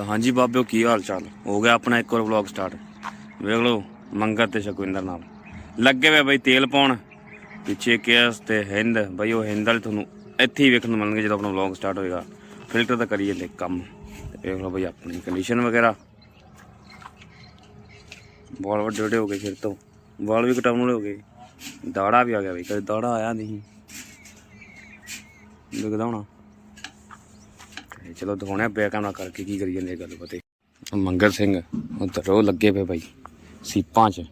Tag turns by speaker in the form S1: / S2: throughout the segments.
S1: ਤਾਂ ਹਾਂਜੀ ਬਾਬਿਓ, ਕੀ ਹਾਲ ਚਾਲ? ਹੋ ਗਿਆ ਆਪਣਾ ਇੱਕ ਹੋਰ ਵਲੌਗ ਸਟਾਰਟ ਵੇਖ ਲਓ, ਮੰਗਰ ਤੇ ਸ਼ਕਵਿੰਦਰ ਨਾਲ। ਲੱਗੇ ਹੋਏ ਬਈ ਤੇਲ ਪਾਉਣ। ਪਿੱਛੇ ਕੇਸ ਤੇ ਹਿੰਦ। ਬਈ ਉਹ ਹਿੰਦ ਵਾਲੇ ਤੁਹਾਨੂੰ ਇੱਥੇ ਹੀ ਵੇਖਣ ਨੂੰ ਮਿਲਣਗੇ ਜਦੋਂ ਆਪਣਾ ਵਲੌਗ ਸਟਾਰਟ ਹੋਏਗਾ। ਫਿਲਟਰ ਤਾਂ ਕਰੀਏ ਲੈ ਕੰਮ। ਵੇਖ ਲਓ ਬਈ ਆਪਣੀ ਕੰਡੀਸ਼ਨ ਵਗੈਰਾ। ਵਾਲ ਵੱਡੇ ਵੱਡੇ ਹੋ ਗਏ ਫਿਰ ਤੋਂ। ਵਾਲ ਵੀ ਕਟਾਉਣ ਵਾਲੇ ਹੋ ਗਏ। ਦਾੜਾ ਵੀ ਆ ਗਿਆ ਬਈ, ਕਦੇ ਦਾੜਾ ਆਇਆ ਨਹੀਂ। ਦਿਖਦਾ ਹੋਣਾ। ਤੇ ਚਲੋ ਦਿਖਾਉਣੇ ਬੈਕ ਕੈਮਰਾ ਕਰਕੇ ਕੀ ਕਰੀ ਜਾਂਦੇ ਗੱਲ ਪਤੇ ਮੰਗਰ ਸਿੰਘ ਉਧਰ ਉਹ ਲੱਗੇ ਪਏ ਬਾਈ, ਸੀਪਾਂ 'ਚ।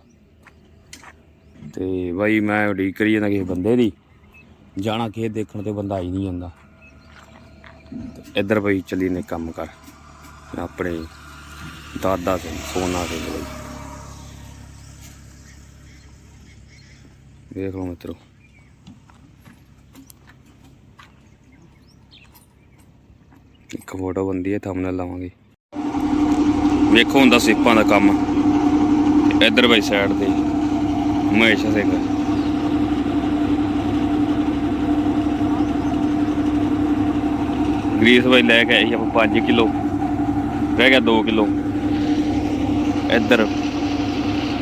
S1: ਤੇ ਬਾਈ ਮੈਂ ਉਡੀਕ ਕਰੀ ਜਾਂਦਾ ਕਿਸੇ ਬੰਦੇ ਦੀ, ਜਾਣਾ ਕਿਸੇ ਦੇਖਣ ਤੇ ਬੰਦਾ ਆਈ ਨਹੀਂ ਜਾਂਦਾ। ਇੱਧਰ ਬਈ ਚੱਲੀ ਨੇ ਕੰਮ ਕਰ, ਆਪਣੇ ਦਾਦਾ ਸਿੰਘ ਸੋਨਾ ਸਿੰਘ ਬਈ ਵੇਖ ਲਓ ਮਿੱਤਰੋ। ਇੱਕ ਫੋਟੋ ਬੰਦੀ ਹੈ ਥੰਬਨੇਲ ਲਾਵਾਂਗੇ। ਵੇਖੋ ਹੁੰਦਾ ਸਿੱਪਾਂ ਦਾ ਕੰਮ। ਇੱਧਰ ਬਾਈ ਸਾਈਡ ਤੇ ਮਹੇਸ਼ ਸਿੰਘ। ਗਰੀਸ ਬਾਈ ਲੈ ਕੇ ਆਏ ਸੀ ਆਪਾਂ 5 ਕਿਲੋ, ਰਹਿ ਗਿਆ 2 ਕਿਲੋ। ਇੱਧਰ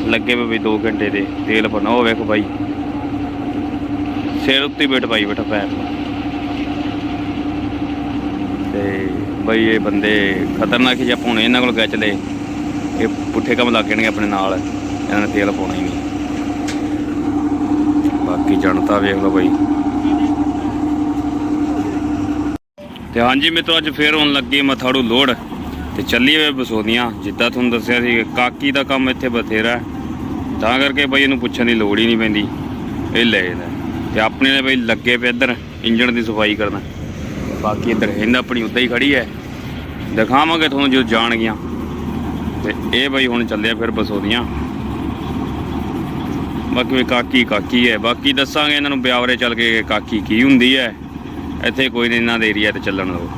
S1: ਲੱਗੇ ਵੇ ਵੀ 2 ਘੰਟੇ ਦੇ ਤੇਲ ਪਾਉਣਾ ਉਹ ਵੇਖੋ ਬਾਈ। ਸਿਰ ਉੱਤੇ ਬੈਠ ਪਾਈ ਬੈਠਾ ਪੈਰ। ਤੇ ਬਈ ਇਹ ਬੰਦੇ ਖਤਰਨਾਕ ਜਿਹਾ ਹੁਣ ਇਹਨਾਂ ਕੋਲ ਗਏ ਚਲੇ ਇਹ ਪੁੱਠੇ ਕੰਮ ਲੱਗ ਜਾਣਗੇ ਆਪਣੇ ਨਾਲ। ਇਹਨਾਂ ਨੇ ਤੇਲ ਪਾਉਣਾ ਹੀ ਨਹੀਂ। ਬਾਕੀ ਜਨਤਾ ਵੇਖ ਲਓ ਬਈ। ਤੇ ਹਾਂਜੀ ਮਿੱਤਰੋ, ਅੱਜ ਫੇਰ ਹੋਣ ਲੱਗੀ ਮਥਾੜੂ ਲੋੜ ਤੇ ਚੱਲੀ ਵੇ ਬਸੋਦੀਆਂ ਜਿੱਦਾਂ ਤੁਹਾਨੂੰ ਦੱਸਿਆ ਸੀ ਕਿ ਕਾਕੀ ਦਾ ਕੰਮ ਇੱਥੇ ਬਥੇਰਾ ਤਾਂ ਕਰਕੇ ਬਈ ਇਹਨੂੰ ਪੁੱਛਣ ਦੀ ਲੋੜ ਹੀ ਨਹੀਂ ਪੈਂਦੀ। ਇਹ ਲੈ ਜਾਂਦਾ ਤੇ ਆਪਣੇ ਨੇ ਬਈ ਲੱਗੇ ਪਏ ਇੱਧਰ, ਇੰਜਣ ਦੀ ਸਫ਼ਾਈ ਕਰਨਾ। ਬਾਕੀ ਇੱਧਰ ਹਿੰਦ ਆਪਣੀ ਉੱਦਾਂ ਹੀ ਖੜੀ ਹੈ। ਦਿਖਾਵਾਂਗੇ ਤੁਹਾਨੂੰ ਜਦੋਂ ਜਾਣਗੀਆਂ ਗਿਆ ਤੇ ਇਹ ਬਈ ਹੁਣ ਚੱਲਿਆ ਫਿਰ ਬਸੋਦੀਆਂ ਬਾਕੀ ਵੀ ਕਾਕੀ ਕਾਕੀ ਹੈ। ਬਾਕੀ ਦੱਸਾਂਗੇ ਇਹਨਾਂ ਨੂੰ ਬਿਆਵਰੇ ਚੱਲ ਕੇ ਕਾਕੀ ਕੀ ਹੁੰਦੀ ਹੈ। ਇੱਥੇ ਕੋਈ ਨਹੀਂ ਇਹਨਾਂ ਦੇ ਏਰੀਆ ਤੇ ਚੱਲਣ ਦੋ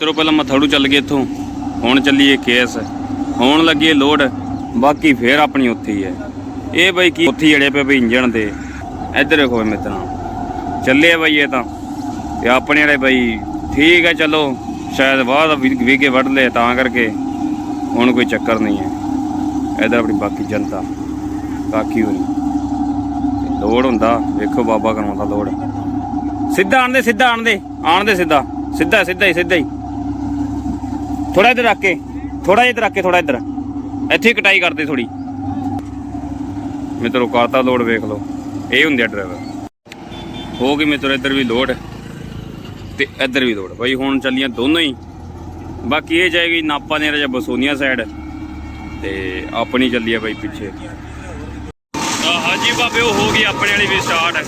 S1: ਚਲੋ ਪਹਿਲਾਂ ਮਥੜੂ ਚੱਲ ਗਏ ਇੱਥੋਂ। ਹੁਣ ਚੱਲੀਏ ਕੇਸ ਹੋਣ ਲੱਗੀ ਹੈ ਲੋਡ। ਬਾਕੀ ਫੇਰ ਆਪਣੀ ਉੱਥੇ ਹੀ ਹੈ। ਇਹ ਬਈ ਕੀ ਉੱਥੇ ਹੀ ਪਏ ਬਈ ਇੰਜਣ ਦੇ। ਇੱਧਰ ਦੇਖੋ ਬਈ ਮਿੱਤਰਾਂ। ਚੱਲੇ ਆ ਬਈ ਇਹ ਤਾਂ। ਤੇ ਆਪਣੇ ਵਾਲੇ ਬਾਈ ਠੀਕ ਹੈ ਚਲੋ, ਸ਼ਾਇਦ ਬਾਅਦ ਵੀਗੇ ਵੱਢ ਲਏ ਤਾਂ ਕਰਕੇ, ਹੁਣ ਕੋਈ ਚੱਕਰ ਨਹੀਂ ਹੈ। ਇੱਧਰ ਆਪਣੀ ਬਾਕੀ ਜਨਤਾ, ਬਾਕੀ ਹੋਣੀ ਤੇ ਲੋੜ ਹੁੰਦਾ, ਵੇਖੋ ਬਾਬਾ ਕਰਵਾਉਂਦਾ ਲੋੜ। ਸਿੱਧਾ ਆਣਦੇ ਸਿੱਧਾ ਆਣਦੇ ਦੇ ਸਿੱਧਾ। ਸਿੱਧਾ ਸਿੱਧਾ ਹੀ ਸਿੱਧਾ ਹੀ। ਥੋੜਾ ਇੱਧਰ ਰੱਖ ਕੇ ਥੋੜਾ ਇੱਧਰ ਰੱਖ ਕੇ ਥੋੜਾ ਇੱਧਰ। ਇੱਥੇ ਕਟਾਈ ਕਰਦੇ ਥੋੜੀ ਮਿੱਤਰੋ ਕਾਤਾ ਲੋਡ ਵੇਖ ਲਓ। ਇਹ ਹੁੰਦੇ ਆ ਡਰਾਈਵਰ ਹੋ ਗਈ ਮਿੱਤਰੋ, ਇੱਧਰ ਵੀ ਲੋਡ ਤੇ ਇੱਧਰ ਵੀ ਦੌੜ। ਬਾਈ ਹੁਣ ਚੱਲੀਆਂ ਦੋਨੋਂ ਹੀ। ਬਾਕੀ ਇਹ ਜਾਏਗੀ ਨਾਪਾ ਨੇ ਜਾਂ ਬਸੋਨੀਆ ਸਾਈਡ ਤੇ ਆਪਣੀ ਚੱਲੀ ਆ ਬਾਈ ਪਿੱਛੇ। ਹਾਂਜੀ ਬਾਬੇ, ਉਹ ਹੋ ਗਈ ਆਪਣੇ ਵਾਲੀ ਵੀ ਸਟਾਰਟ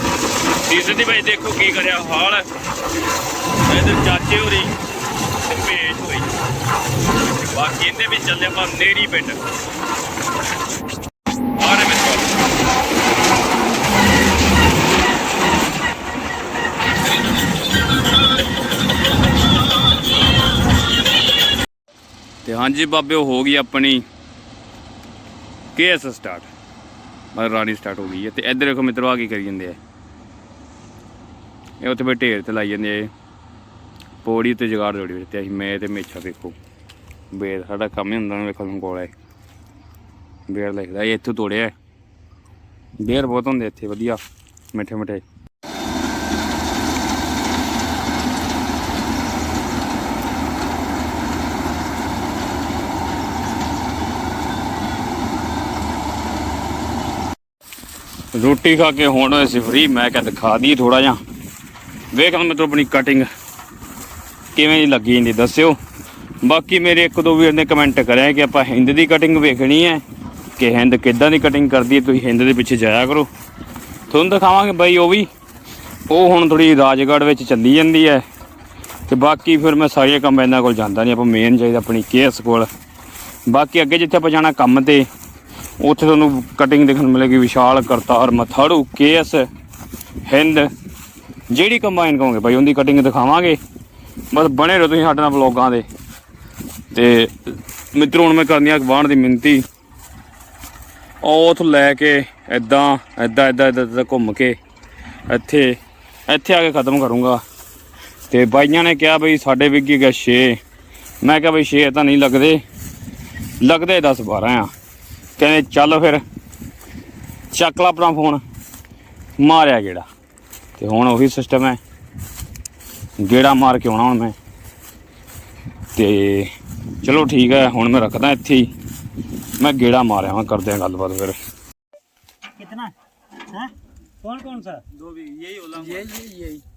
S1: ਸੀਜ਼ਨ ਦੀ ਬਾਈ ਦੇਖੋ ਕੀ ਕਰਿਆ ਹਾਲ। ਇਧਰ ਚਾਚੇ ਹੋਰੀ ਤੇ ਭੇਜ ਹੋਈ। ਬਾਕੀ ਇਹਦੇ ਵਿੱਚ ਚੱਲੇ ਆਪਾਂ ਨੇੜੀ ਪਿੰਡ। ਹਾਂਜੀ ਬਾਬੇ, ਉਹ ਹੋ ਗਈ ਆਪਣੀ ਕੇਸ ਸਟਾਰਟ। ਮਤਲਬ ਰਾਣੀ ਸਟਾਰਟ ਹੋ ਗਈ ਹੈ। ਤੇ ਇੱਧਰ ਦੇਖੋ ਮਿੱਤਰੋ ਆ ਕੀ ਕਰੀ ਜਾਂਦੇ ਆ। ਇਹ ਉੱਥੇ ਬਈ ਢੇਰ ਤੇ ਲਾਈ ਜਾਂਦੇ ਆ। ਪੌੜੀ ਤੇ ਜਗਾੜ ਜੋੜੀ ਤੇ ਅਸੀਂ ਮੈਂ ਤੇ ਮੇਛਾ ਵੇਖੋ। ਬੇਰ ਸਾਡਾ ਕੰਮ ਹੀ ਹੁੰਦਾ ਨਾ ਵੇਖੋ ਨੂੰ ਕੋਲ ਹੈ। ਬੇਰ ਲਿਖਦਾ, ਇਹ ਇੱਥੋਂ ਤੋੜਿਆ ਬੇਰ ਬਹੁਤ ਹੁੰਦੇ ਇੱਥੇ, ਵਧੀਆ। ਮਿੱਠੇ ਮਿੱਠੇ ਰੋਟੀ ਖਾ ਕੇ ਹੁਣ ਹੋਏ ਸੀ ਫਰੀ ਮੈਂ ਕਿਹਾ ਦਿਖਾ ਦਈਏ ਥੋੜਾ ਜਿਹਾ। ਵੇਖ ਮੈਂ ਤੋ ਆਪਣੀ ਕਟਿੰਗ ਕਿਵੇਂ ਦੀ ਲੱਗੀ ਜਾਂਦੀ ਦੱਸਿਓ। ਬਾਕੀ ਮੇਰੇ ਇੱਕ ਦੋ ਵੀਰ ਨੇ ਕਮੈਂਟ ਕਰਿਆ ਕਿ ਆਪਾਂ ਹਿੰਦ ਦੀ ਕਟਿੰਗ ਵੇਖਣੀ ਹੈ ਕਿ ਹਿੰਦ ਕਿੱਦਾਂ ਦੀ ਕਟਿੰਗ ਕਰਦੀ ਹੈ, ਤੁਸੀਂ ਹਿੰਦ ਦੇ ਪਿੱਛੇ ਜਾਇਆ ਕਰੋ। ਤੁਹਾਨੂੰ ਦਿਖਾਵਾਂਗੇ ਬਾਈ ਉਹ ਵੀ। ਉਹ ਹੁਣ ਥੋੜੀ ਰਾਜਗੜ੍ਹ ਵਿੱਚ ਚੱਲੀ ਜਾਂਦੀ ਹੈ। ਤੇ ਬਾਕੀ ਫਿਰ ਮੈਂ ਸਾਰੀਆਂ ਕੰਮ ਇਹਨਾਂ ਕੋਲ ਜਾਂਦਾ ਨਹੀਂ, ਆਪਾਂ ਮੇਨ ਚਾਹੀਦਾ ਆਪਣੀ ਕੇਸ ਕੋਲ ਬਾਕੀ ਅੱਗੇ ਜਿੱਥੇ ਆਪਾਂ ਜਾਣਾ ਕੰਮ ਤੇ ਉੱਥੇ ਤੁਹਾਨੂੰ ਕਟਿੰਗ ਦੇਖਣ ਨੂੰ ਮਿਲੇਗੀ ਵਿਸ਼ਾਲ ਕਰਤਾਰ ਮਥਾੜੂ, ਕੇਐਸ, ਹਿੰਦ, ਜਿਹੜੀ ਕੰਬਾਈਨ ਕਹੋਗੇ ਭਾਈ ਉਹਦੀ ਕਟਿੰਗ ਦਿਖਾਵਾਂਗੇ। ਬਸ ਬਣੇ ਰਹੋ ਤੁਸੀਂ ਸਾਡੇ ਨਾਲ ਵਲੌਗਾਂ ਦੇ। ਤੇ ਮਿੱਤਰੋ, ਹੁਣ ਮੈਂ ਕਰਨੀ ਆ ਵਾਹਣ ਦੀ ਮਿੰਤੀ ਉਹ ਲੈ ਕੇ ਐਦਾਂ ਐਦਾਂ ਐਦਾਂ ਐਦਾਂ ਐਦਾਂ ਘੁੰਮ ਕੇ ਇੱਥੇ ਇੱਥੇ ਆ ਕੇ ਖਤਮ ਕਰੂੰਗਾ। ਤੇ ਬਾਈਆਂ ਨੇ ਕਿਹਾ ਬਈ ਸਾਡੇ ਵਿੱਗੀ ਗਿਆ 6 ਮੈਂ ਕਿਹਾ ਬਈ 6 ਤਾਂ ਨਹੀਂ ਲੱਗਦੇ। ਲੱਗਦੇ 10 12 ਆ। ਕਹਿੰਦੇ ਚੱਲ ਫਿਰ ਚੱਕ ਲਾ ਆਪਣਾ ਫੋਨ ਮਾਰਿਆ ਗੇੜਾ ਤੇ ਹੁਣ ਉਹੀ ਸਿਸਟਮ ਹੈ ਗੇੜਾ ਮਾਰ ਕੇ ਆਉਣਾ ਹੁਣ ਮੈਂ ਤੇ ਚਲੋ ਠੀਕ ਹੈ ਹੁਣ ਮੈਂ ਰੱਖਦਾ ਇੱਥੇ ਹੀ ਮੈਂ ਗੇੜਾ ਮਾਰਿਆ ਹਾਂ ਕਰਦੇ ਆ ਗੱਲਬਾਤ ਫਿਰ
S2: कितना है कौन कौन सा
S3: दो भी यही होला यही यही यही वो चार दिनों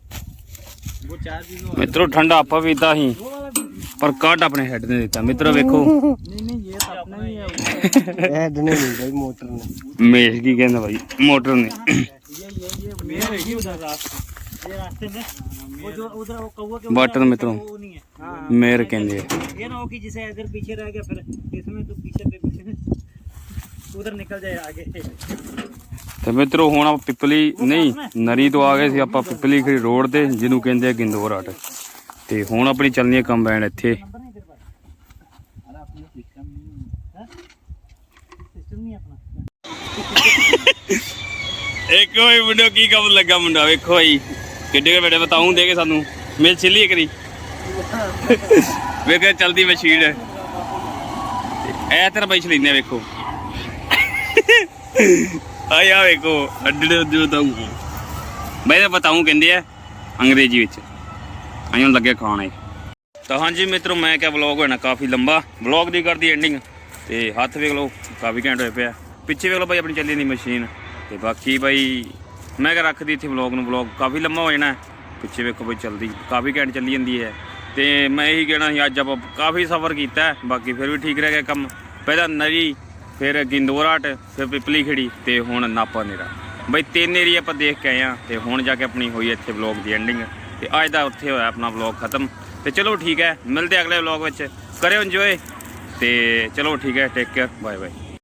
S1: ਮਿੱਤਰੋ ਠੰਡਾ ਆਪਾਂ ਪੀਤਾ ਸੀ
S2: वो वाला भी
S1: ਪਰ ਕੱਢ ਆਪਣੇ ਹੈਡ ਨੇ ਦਿੱਤਾ ਮਿੱਤਰੋ ਵੇਖੋ
S3: नहीं नहीं ये तो अपना ही है
S2: हेड नहीं नहीं भाई मोटर ने
S1: ਮੇਸ਼ ਕੀ ਕਹਿੰਦਾ ਭਾਈ ਮੋਟਰ ਨੇ
S3: ये ये ये मेरे ही उधर रास्ते
S2: ये रास्ते में वो जो उधर वो कौवा के
S1: बटन
S2: ऊपर
S1: मित्रों।
S2: वो नहीं है हाँ
S1: ਮੇਰ ਕਹਿੰਦੇ ਆ।
S2: ये ना हो कि जैसे अगर पीछे रह गया फिर इसमें तो पीछे पे पीछे उधर निकल जाए आगे
S1: ਤੇ ਮਿੱਤਰੋ ਹੁਣ ਆਪਾਂ ਪਿੱਪਲੀ ਨਹੀਂ ਨਰੀ ਤੋਂ ਆ ਗਏ ਸੀ ਆਪਾਂ ਪਿਪਲੀ ਖੜੀ ਰੋਡ ਤੇ ਜਿਹਨੂੰ ਕਹਿੰਦੇ ਆ ਗਿੰਦੋਰਾਟ ਤੇ ਹੁਣ ਆਪਣੀ ਚੱਲਣੀ ਕੰਬਾਈਨ ਇੱਥੇ। ਇੱਕ ਹੋਈ ਮੁੰਡਾ ਕੀ ਕੰਮ ਲੱਗਾ ਮੁੰਡਾ? ਵੇਖੋ ਆਈ ਕਿੱਡੇ ਕੇ ਬੇਟੇ ਬਤਾਉਂ ਦੇਗੇ ਸਾਨੂੰ। ਮਿਲ ਛਿੱਲੀ ਕਰੀ ਵੇਖੇ ਚਲਦੀ ਮਸ਼ੀਨ ਐ ਤਰ ਬੈਠ ਲੈਨੇ ਵੇਖੋ। ਆਇਆ ਵੇਖੋ, ਅੱਡੇ ਅੱਡੇ ਬਤਾਉਂ ਮੈਂ ਤਾਂ ਬਤਾਉਂ ਕਹਿੰਦੇ ਆ ਅੰਗਰੇਜ਼ੀ ਵਿੱਚ। ਆਇਓ ਲੱਗੇ ਖਾਣ ਇਹ ਤਾਂ ਹਾਂਜੀ ਮਿੱਤਰੋ, ਮੈਂ ਕਿਹਾ ਵਲੌਗ ਹੋਣਾ ਕਾਫੀ ਲੰਬਾ। ਵਲੌਗ ਦੀ ਕਰਦੀ ਐਂਡਿੰਗ ਤੇ ਹੱਥ ਵੇਖ ਲਓ, ਕਾਫੀ ਘੈਂਟ ਹੋਏ ਪਿਆ। ਪਿੱਛੇ ਵੇਖ ਲਓ ਬਾਈ, ਆਪਣੀ ਚੱਲੀ ਦੀ ਮਸ਼ੀਨ ਤੇ ਬਾਕੀ ਬਾਈ, ਮੈਂ ਕਿਹਾ ਰੱਖਦੀ ਇੱਥੇ ਵਲੌਗ ਨੂੰ। ਵਲੌਗ ਕਾਫੀ ਲੰਮਾ ਹੋ ਜਾਣਾ ਪਿੱਛੇ ਵੇਖੋ ਬਾਈ, ਚੱਲਦੀ, ਕਾਫੀ ਘੈਂਟ ਚੱਲੀ ਜਾਂਦੀ ਹੈ। ਤੇ ਮੈਂ ਇਹੀ ਕਹਿਣਾ ਸੀ, ਅੱਜ ਆਪਾਂ ਕਾਫੀ ਸਫ਼ਰ ਕੀਤਾ ਬਾਕੀ ਫਿਰ ਵੀ ਠੀਕ ਰਹਿ ਗਿਆ ਕੰਮ। ਪਹਿਲਾਂ ਨਰੀ ਫਿਰ ਗਿੰਦੋਰਾਟ ਫਿਰ ਪਿਪਲੀ ਖੜੀ ਤੇ ਹੁਣ ਨਾਪਾ ਨੇਰਾ। ਬਈ ਤਿੰਨ ਏਰੀਆ ਆਪਾਂ ਦੇਖ ਕੇ ਆਏ ਆ ਤੇ ਹੁਣ ਜਾ ਕੇ ਆਪਣੀ ਹੋਈ ਇੱਥੇ ਵਲੌਗ ਦੀ ਐਂਡਿੰਗ ਤੇ ਅੱਜ ਦਾ ਉੱਥੇ ਹੋਇਆ ਆਪਣਾ ਵਲੌਗ ਖਤਮ। ਤੇ ਚਲੋ ਠੀਕ ਹੈ, ਮਿਲਦੇ ਅਗਲੇ ਵਲੌਗ ਵਿੱਚ। ਕਰਿਓ ਇੰਜੋਏ ਤੇ ਚਲੋ ਠੀਕ ਹੈ ਟੇਕ ਕੇਅਰ ਬਾਏ ਬਾਏ